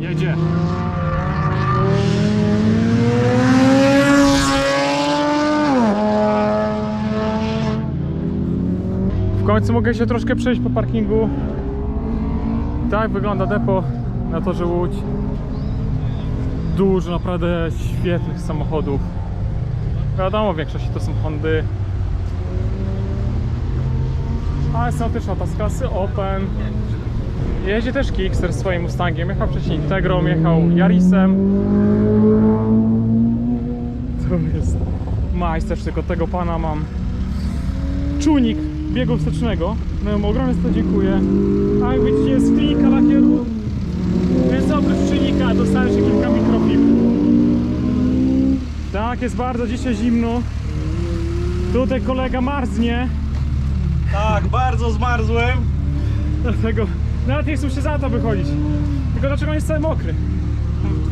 Jedzie. W końcu mogę się troszkę przejść po parkingu. Tak wygląda depo na torze Łódź. Dużo naprawdę świetnych samochodów. Wiadomo, w większości to są Hondy. Ale są też auta z klasy Open. Jeździ też Kickster swoim Mustangiem. Jechał wcześniej Integrą, jechał Yarisem. To jest majsterz, tylko tego pana mam. Czujnik biegu wstecznego. No za to dziękuję. A jak widzicie jest klinika lakieru. Więc oprócz czujnika dostałem się kilka mikrofilm. Tak, jest bardzo dzisiaj zimno. Tutaj kolega marznie. Tak, bardzo zmarzłem. Dlatego nawet nie chcę się za to wychodzić. Tylko dlaczego on jest cały mokry?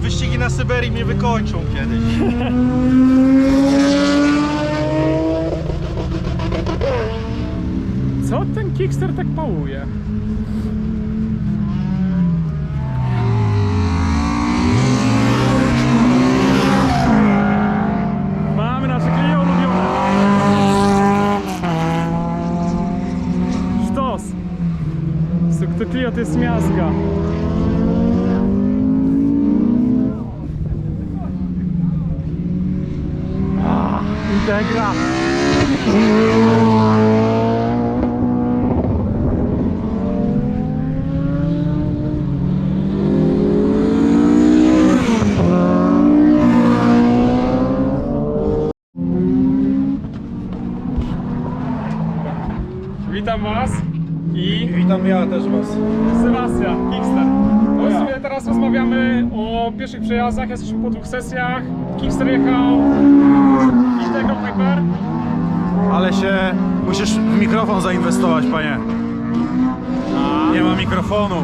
Wyścigi na Syberii mnie wykończą kiedyś. Co ten Kickster tak pałuje? To Clio to jest miazga. Ah, Integra. Witam Was i Witam ja też was. Sebastian, Kickster. No ja. sumie teraz rozmawiamy o pierwszych przejazdach, jesteśmy po dwóch sesjach. Kickster jechał Integral Hyper. Ale się musisz w mikrofon zainwestować, panie. A, Nie ma mikrofonu.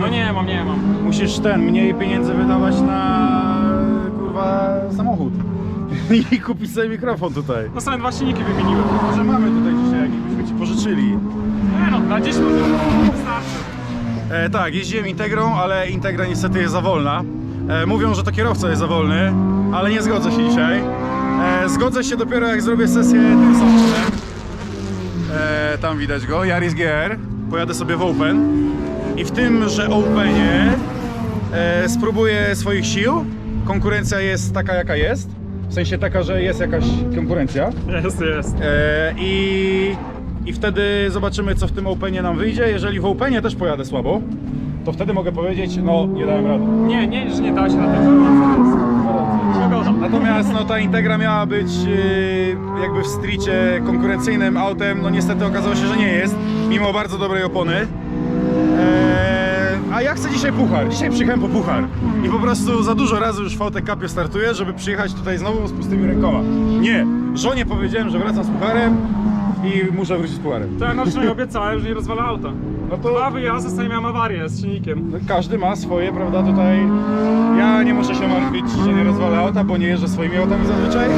no nie mam, nie mam. Musisz ten, mniej pieniędzy wydawać na kurwa samochód. I kupić sobie mikrofon tutaj. No sobie dwa silniki wymieniłem. Może mamy tutaj dzisiaj jakiś, byśmy ci pożyczyli. Na 10 minut. E, tak, jeździłem Integrą, ale Integra niestety jest za wolna. E, mówią, że to kierowca jest za wolny, ale nie zgodzę się dzisiaj. E, zgodzę się dopiero jak zrobię sesję tym samochodem. E, tam widać go, Yaris GR. Pojadę sobie w Open. I w tymże Openie e, spróbuję swoich sił. Konkurencja jest taka jaka jest. W sensie taka, że jest jakaś konkurencja. Jest, jest. E, I, I wtedy zobaczymy, co w tym Openie nam wyjdzie. Jeżeli w Openie też pojadę słabo, to wtedy mogę powiedzieć, no nie dałem rady. Nie, nie, że nie da się na tym. Pogoda. Natomiast no, ta Integra miała być e, jakby w stricie konkurencyjnym autem, no niestety okazało się, że nie jest, mimo bardzo dobrej opony. E, a ja chcę dzisiaj puchar, dzisiaj przyjechałem po puchar i po prostu za dużo razy już w VT Cupie startuję, żeby przyjechać tutaj znowu z pustymi rękoma. Nie, żonie powiedziałem, że wracam z pucharem i muszę wrócić z pucharem. To ja nocnej obiecałem, że nie rozwala auta. No to- Dwa wyjazdy, sobie miałem awarię z silnikiem. No, Każdy ma swoje, prawda, tutaj ja nie muszę się martwić, że nie rozwalę auta, bo nie jeżdżę swoimi autami zazwyczaj.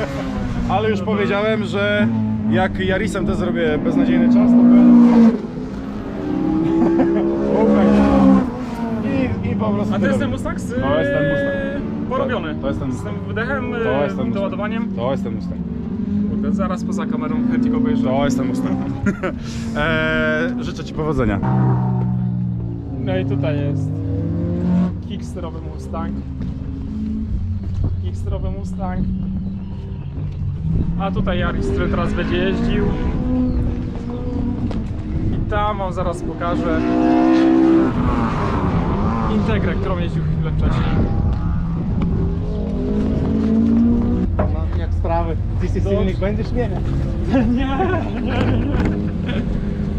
Ale już powiedziałem, że jak Jarisem też zrobię beznadziejny czas, to. I, I po prostu... A to jest ten Mustang z... To jest ten Mustang. Porobiony. To jest ten Z Mustang. tym wydechem, To jest ten e, Mustang. doładowaniem. To jest ten Mustang. Zaraz poza kamerą chętnie go obejrzę. To jest ten Mustang. eee, życzę Ci powodzenia. No i tutaj jest kicksterowy Mustang. Kicksterowy Mustang. A tutaj Yaris, który teraz będzie jeździł. I tam wam zaraz pokażę Integrę, którą jeździł chwilę wcześniej. Sprawy? Ty się silnik będziesz zmieniać? Nie, nie, nie.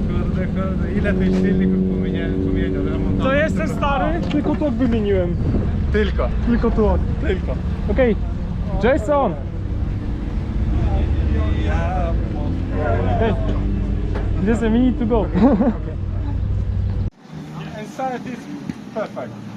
Kurde, kurde, ile tych silników pomieniał, pomieniał remontował? To jest ten stary, tylko tok wymieniłem. Tylko. Tylko tok. Tylko. Okej, Jason! Hey, just a minute to go. And start is perfect.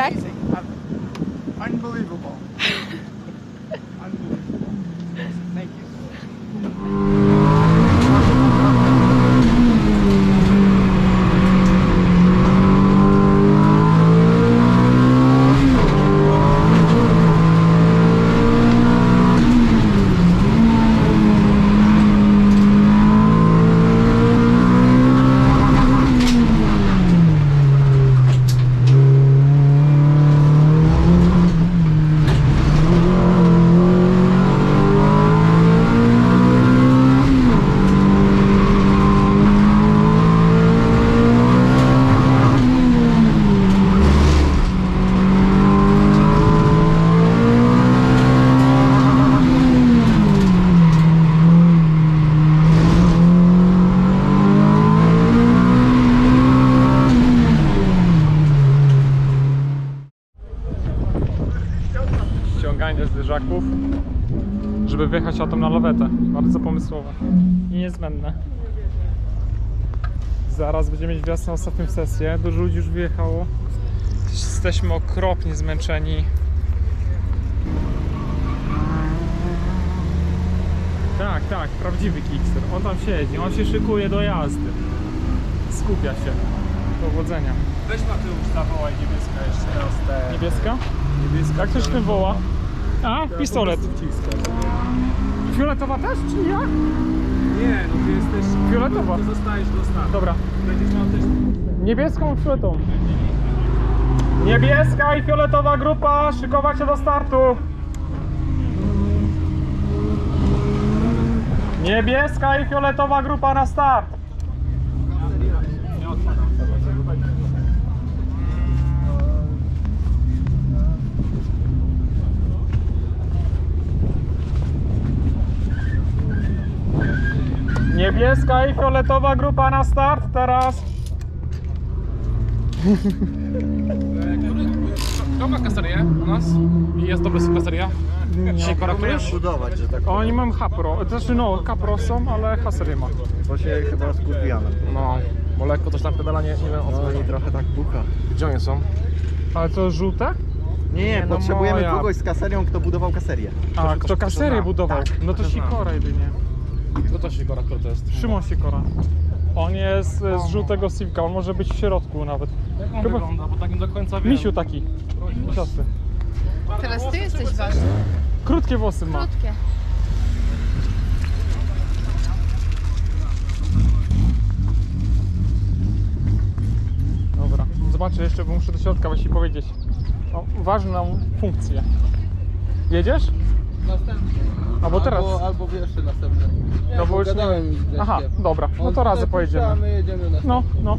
যায় Zaraz będziemy mieć wjazd na ostatnią sesję. Dużo ludzi już wyjechało. Jesteśmy okropnie zmęczeni. Tak, tak, prawdziwy kickster. On tam siedzi, on się szykuje do jazdy. Skupia się. Powodzenia. Weź Mateusz, zawołaj niebieska jeszcze raz te... Niebieska? Niebieska. Jak to się tym woła? A, pistolet. Fioletowa też, czy ja? Nie, no ty jesteś... Fioletowa. To zostajesz do startu. Dobra. Niebieską i fioletową. Niebieska i fioletowa grupa, szykować się do startu. Niebieska i fioletowa grupa na start. Niebieska i fioletowa grupa na start teraz. Kto ma kaserię u nas? I jest dobry z kaseria? Dzisiaj koraktujesz? budować, że tak Oni mam Hapro, to znaczy no, Capro są, ale Hasery ma. bo się chyba skurwiamy. No, bo lekko coś tam pedala, nie, nie wiem o co No chodzi. trochę tak pucha. Gdzie one są? Ale to żółte? Nie, nie, no potrzebujemy moja. kogoś z kaserią, kto budował kaserię. A, kto to kaserię budował? No to. Sikora jedynie. Kto to się koraktor to jest? Szymon Sikora. On jest e, z żółtego Civica, on może być w środku nawet. Jak on Chyba- wygląda? Bo tak nie do końca wiem. Misiu taki. Ciasty. Teraz ty jesteś ważny. Krótkie włosy ma. Krótkie. Dobra. zobaczę jeszcze, bo muszę do środka właśnie powiedzieć o, ważną funkcję. Jedziesz? Następny. Albo teraz. Albo, albo jeszcze następny. No bo bo już nie- gadałem. Aha, dobra, no to razem a pojedziemy. my jedziemy następny. No, no.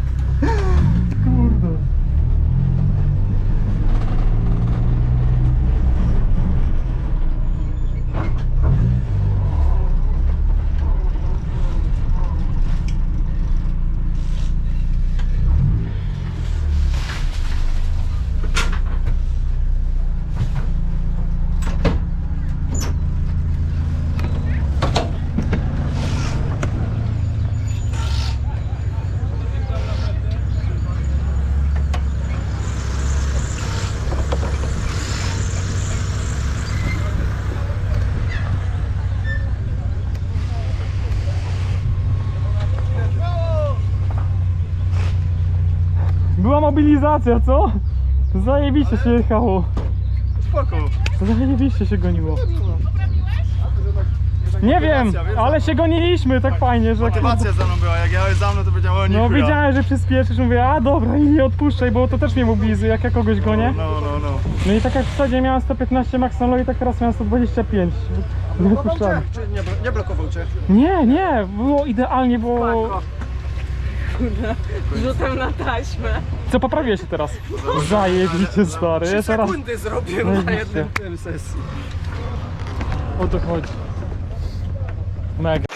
Była mobilizacja, co? Zajebiście się jechało. Spoko. Zajebiście się goniło. Nie wiem, ale się goniliśmy tak fajnie, że... Motywacja za mną była, jak jechałeś za mną to powiedziałem, o nie No chuja. widziałem, że przyspieszysz, mówię, a dobra i nie odpuszczaj, bo to też mnie mobilizuje, jak ja kogoś gonię. No, no, no. No i tak jak w wsadzie miałem 115 max na i tak teraz miałem 125. Nie odpuszczałem. Czy nie, nie blokował cię? Nie, nie, było idealnie, bo... Rzutem na taśmę. Co, poprawię się teraz? Zajebiście stary, ja teraz... Sekundy zrobię Zajebiście. na jednym tym sesji. O to chodzi. Mega.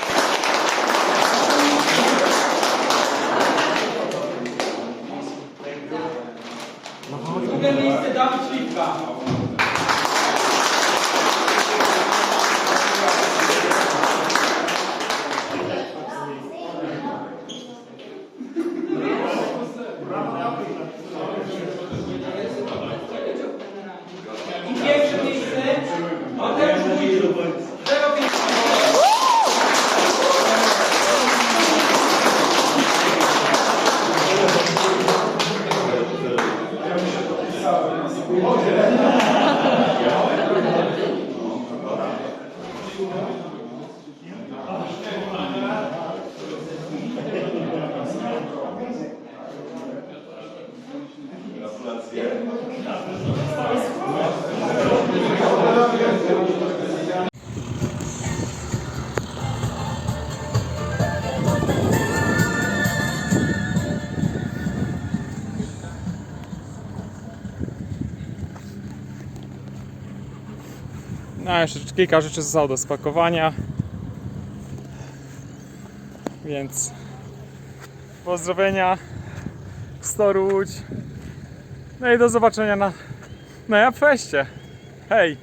Jeszcze kilka rzeczy zostało do spakowania. Więc pozdrowienia Storu Łódź. No i do zobaczenia na, na Japfeście. Hej!